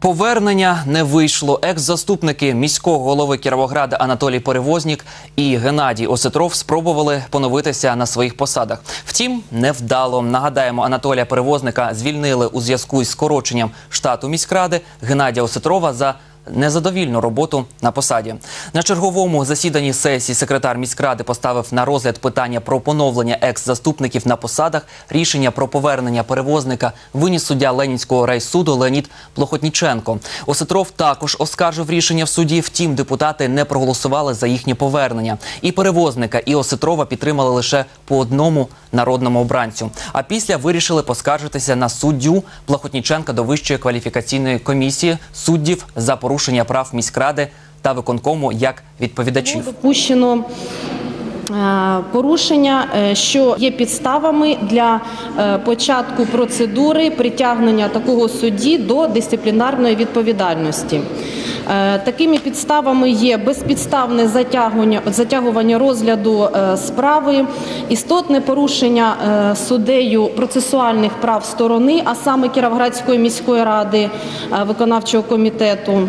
Повернення не вийшло. Екс-заступники міського голови Кіровограда Анатолій Перевознік і Геннадій Осетров спробували поновитися на своїх посадах. Втім, невдало. Нагадаємо, Анатолія Перевозника звільнили у зв'язку із скороченням штату міськради Геннадія Осетрова за незадовільну роботу на посаді. На черговому засіданні сесії секретар міськради поставив на розгляд питання про поновлення екс-заступників на посадах. Рішення про повернення перевозника виніс суддя Ленінського райсуду Леонід Плохотніченко. Осетров також оскаржив рішення в суді. Втім, депутати не проголосували за їхнє повернення. І перевозника, і Осетрова підтримали лише по одному народному обранцю. А після вирішили поскаржитися на суддю Плахотніченка до Вищої кваліфікаційної комісії суддів за порушення прав міськради та виконкому як відповідачів. Допущено е, порушення, е, що є підставами для е, початку процедури притягнення такого судді до дисциплінарної відповідальності. Е, Такими підставами є безпідставне затягування, затягування розгляду е, справи, істотне порушення е, суддею процесуальних прав сторони, а саме Кіровоградської міської ради, е, виконавчого комітету.